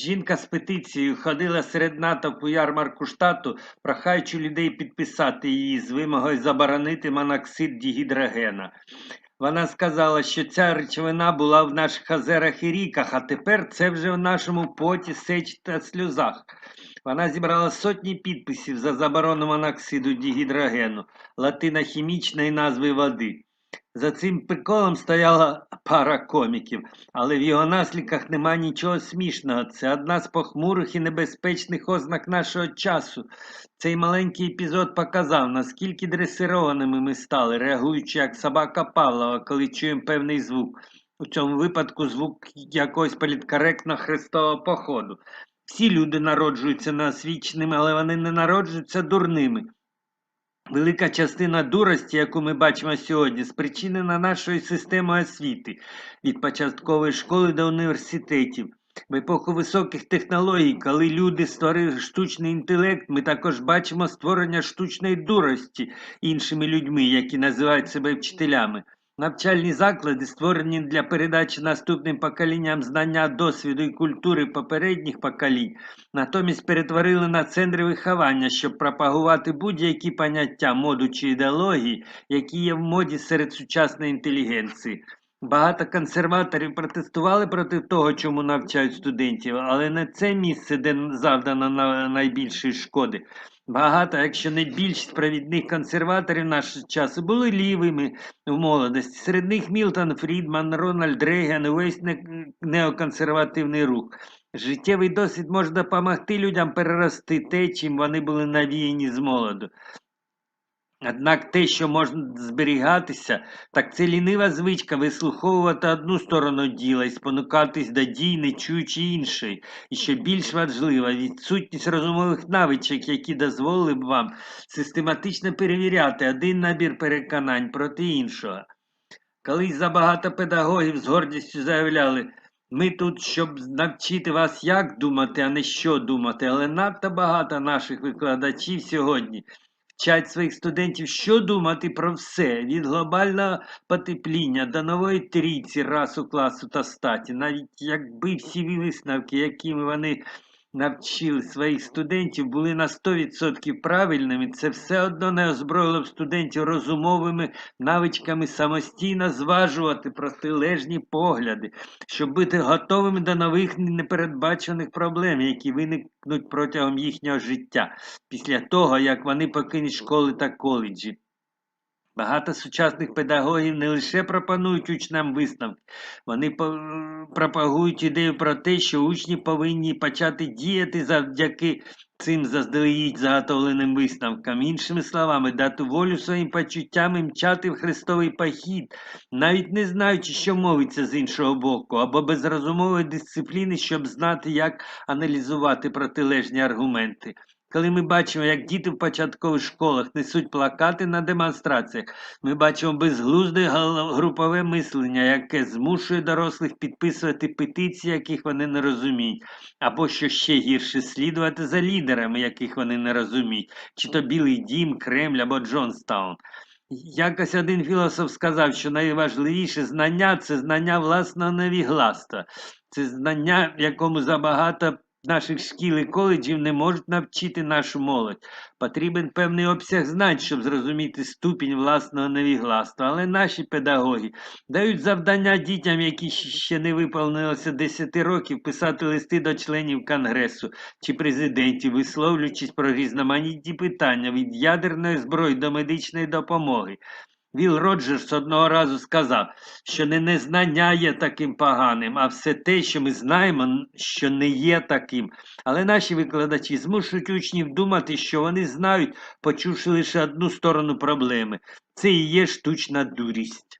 Жінка з петицією ходила серед натовпу ярмарку штату, прохаючи людей підписати її з вимогою заборонити моноксид дігідрогена. Вона сказала, що ця речовина була в наших озерах і ріках, а тепер це вже в нашому поті, сечі та сльозах. Вона зібрала сотні підписів за заборону моноксиду дігідрогену, латинохімічної назви води. За цим приколом стояла пара коміків, але в його наслідках нема нічого смішного. Це одна з похмурих і небезпечних ознак нашого часу. Цей маленький епізод показав, наскільки дресированими ми стали, реагуючи як собака Павлова, коли чуємо певний звук. У цьому випадку звук якогось політкоректно хрестового походу. Всі люди народжуються неосвіченими, але вони не народжуються дурними. Велика частина дурості, яку ми бачимо сьогодні, спричинена нашою системою освіти від початкової школи до університетів. В епоху високих технологій, коли люди створили штучний інтелект, ми також бачимо створення штучної дурості іншими людьми, які називають себе вчителями. Навчальні заклади, створені для передачі наступним поколінням знання, досвіду і культури попередніх поколінь, натомість перетворили на центри виховання, щоб пропагувати будь-які поняття, моду чи ідеології, які є в моді серед сучасної інтелігенції. Багато консерваторів протестували проти того, чому навчають студентів, але не це місце, де завдано на- найбільшої шкоди. Багато, якщо не більшість провідних консерваторів нашого часу були лівими в молодості. Серед них Мілтон Фрідман, Рональд Рейган, увесь неоконсервативний рух. Життєвий досвід може допомогти людям перерости те, чим вони були навіяні з молоду. Однак те, що можна зберігатися, так це лінива звичка вислуховувати одну сторону діла і спонукатись до дій, не чуючи іншої. І що більш важливо, відсутність розумових навичок, які дозволили б вам систематично перевіряти один набір переконань проти іншого. Колись забагато педагогів з гордістю заявляли, ми тут, щоб навчити вас, як думати, а не що думати, але надто багато наших викладачів сьогодні вчать своїх студентів, що думати про все, від глобального потепління до нової трійці расу, класу та статі. Навіть якби всі висновки, якими вони навчили своїх студентів, були на 100% правильними, це все одно не озброїло б студентів розумовими навичками самостійно зважувати протилежні погляди, щоб бути готовими до нових непередбачених проблем, які виникнуть протягом їхнього життя після того, як вони покинуть школи та коледжі. Багато сучасних педагогів не лише пропонують учням висновки, вони пропагують ідею про те, що учні повинні почати діяти завдяки цим заздалегідь заготовленим висновкам. Іншими словами, дати волю своїм почуттям і мчати в хрестовий похід, навіть не знаючи, що мовиться з іншого боку, або без розумової дисципліни, щоб знати, як аналізувати протилежні аргументи. Коли ми бачимо, як діти в початкових школах несуть плакати на демонстраціях, ми бачимо безглузде групове мислення, яке змушує дорослих підписувати петиції, яких вони не розуміють, або що ще гірше, слідувати за лідерами, яких вони не розуміють, чи то Білий Дім, Кремль або Джонстаун. Якось один філософ сказав, що найважливіше знання це знання власного невігластва, це знання, якому забагато наших шкіл і коледжів не можуть навчити нашу молодь. Потрібен певний обсяг знань, щоб зрозуміти ступінь власного невігластва. Але наші педагоги дають завдання дітям, які ще не виповнилося 10 років, писати листи до членів Конгресу чи президентів, висловлюючись про різноманітні питання від ядерної зброї до медичної допомоги. Віл Роджерс одного разу сказав, що не незнання є таким поганим, а все те, що ми знаємо, що не є таким. Але наші викладачі змушують учнів думати, що вони знають, почувши лише одну сторону проблеми. Це і є штучна дурість.